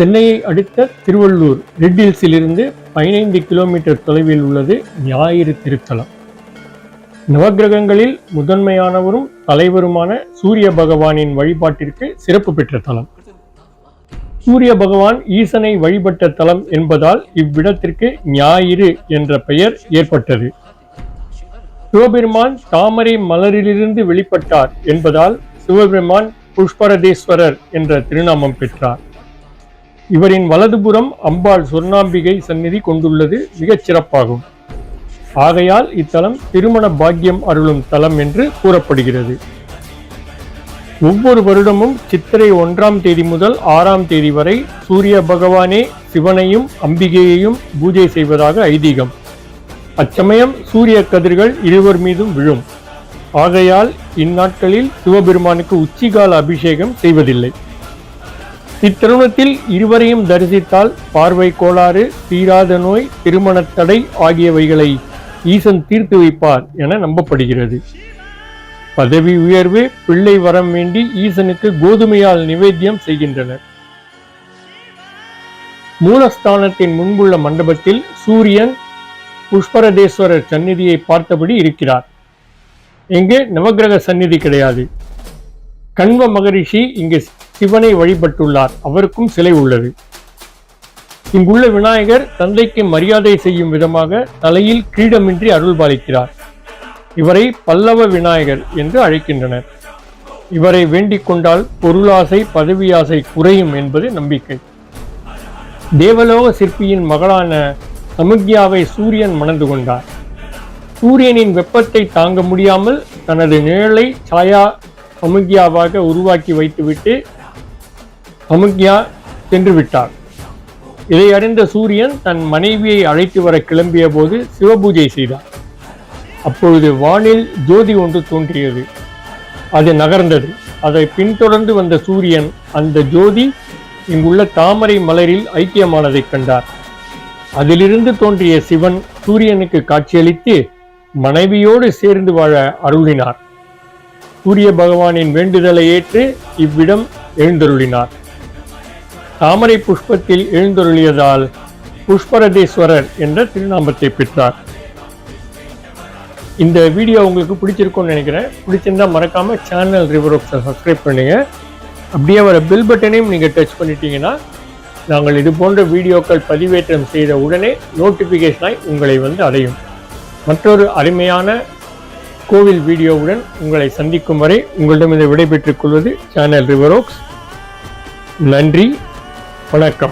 சென்னையை அடுத்த திருவள்ளூர் ரெட் ஹில்ஸிலிருந்து பதினைந்து கிலோமீட்டர் தொலைவில் உள்ளது ஞாயிறு திருத்தலம். நவக்கிரகங்களில் முதன்மையானவரும் தலைவருமான சூரிய பகவானின் வழிபாட்டிற்கு சிறப்பு பெற்ற தலம். சூரிய பகவான் ஈசனை வழிபட்ட தலம் என்பதால் இவ்விடத்திற்கு ஞாயிறு என்ற பெயர் ஏற்பட்டது. சிவபெருமான் தாமரை மலரிலிருந்து வெளிப்பட்டார் என்பதால் சிவபெருமான் புஷ்பரதேஸ்வரர் என்ற திருநாமம் பெற்றார். இவரின் வலதுபுறம் அம்பாள் சொர்ணாம்பிகை சந்நிதி கொண்டுள்ளது மிகச் சிறப்பாகும். ஆகையால் இத்தலம் திருமண பாக்கியம் அருளும் தலம் என்று கூறப்படுகிறது. ஒவ்வொரு வருடமும் சித்திரை ஒன்றாம் தேதி முதல் ஆறாம் தேதி வரை சூரிய பகவானே சிவனையும் அம்பிகையையும் பூஜை செய்வதாக ஐதீகம். அச்சமயம் சூரிய கதிர்கள் இருவர் மீதும் விழும். ஆகையால் இந்நாட்களில் சிவபெருமானுக்கு உச்சிகால அபிஷேகம் செய்வதில்லை. இத்திருமணத்தில் இருவரையும் தரிசித்தால் பார்வை கோளாறு தீராத நோய் திருமணத்தடை ஆகியவைகளை ஈசன் தீர்த்து வைப்பார் என நம்பப்படுகிறது. பதவி உயர்வு பிள்ளை வரம் வேண்டி ஈசனுக்கு கோதுமையால் நிவேத்தியம் செய்கின்றனர். மூலஸ்தானத்தின் முன்புள்ள மண்டபத்தில் சூரியன் புஷ்பரதேஸ்வரர் சந்நிதியை பார்த்தபடி இருக்கிறார். இங்கு நவக்கிரக சந்நிதி கிடையாது. கண்வ மகரிஷி இங்கு சிவனை வழிபட்டுள்ளார். அவருக்கும் சிலை உள்ளது. இங்குள்ள விநாயகர் தந்தைக்கு மரியாதை செய்யும் விதமாக தலையில் கிரீடமின்றி அருள்பாலிக்கிறார். இவரை பல்லவ விநாயகர் என்று அழைக்கின்றனர். இவரை வேண்டிக் கொண்டால் பொருளாசை பதவியாசை குறையும் என்பது நம்பிக்கை. தேவலோக சிற்பியின் மகளான சமுக்யாவை சூரியன் மணந்து கொண்டார். சூரியனின் வெப்பத்தை தாங்க முடியாமல் தனது நிழலை சாயா சமுக்யாவாக உருவாக்கி வைத்துவிட்டு சமுக்யா சென்று விட்டார். இதை அறிந்த சூரியன் தன் மனைவியை அழைத்து வர கிளம்பிய போது சிவபூஜை செய்தார். அப்பொழுது வானில் ஜோதி ஒன்று தோன்றியது. அது நகர்ந்தது. அதை பின்தொடர்ந்து வந்த சூரியன் அந்த ஜோதி இங்குள்ள தாமரை மலரில் ஐக்கியமானதைக் கண்டார். அதிலிருந்து தோன்றிய சிவன் சூரியனுக்கு காட்சியளித்து மனைவியோடு சேர்ந்து வாழ அருளினார். சூரிய பகவானின் வேண்டுதலை ஏற்று இவ்விடம் எழுந்தருளினார். தாமரை புஷ்பத்தில் எழுந்தருளியதால் புஷ்பரதேஸ்வரர் என்ற திருநாமத்தை பெற்றார். இந்த வீடியோ உங்களுக்கு பிடிச்சிருக்கும்னு நினைக்கிறேன். பிடிச்சிருந்தா மறக்காமல் சேனல் ரிவரோக்ஸை சப்ஸ்கிரைப் பண்ணுங்க. அப்படியே வர பில் பட்டனையும் நீங்கள் டச் பண்ணிட்டீங்கன்னா நாங்கள் இது போன்ற வீடியோக்கள் பதிவேற்றம் செய்த உடனே நோட்டிஃபிகேஷனாய் உங்களை வந்து அடையும். மற்றொரு அருமையான கோவில் வீடியோவுடன் உங்களை சந்திக்கும் வரை உங்களிடமிருந்து விடைபெற்றுக் கொள்வது சேனல் ரிவரோக்ஸ் நன்றி. แลกกับ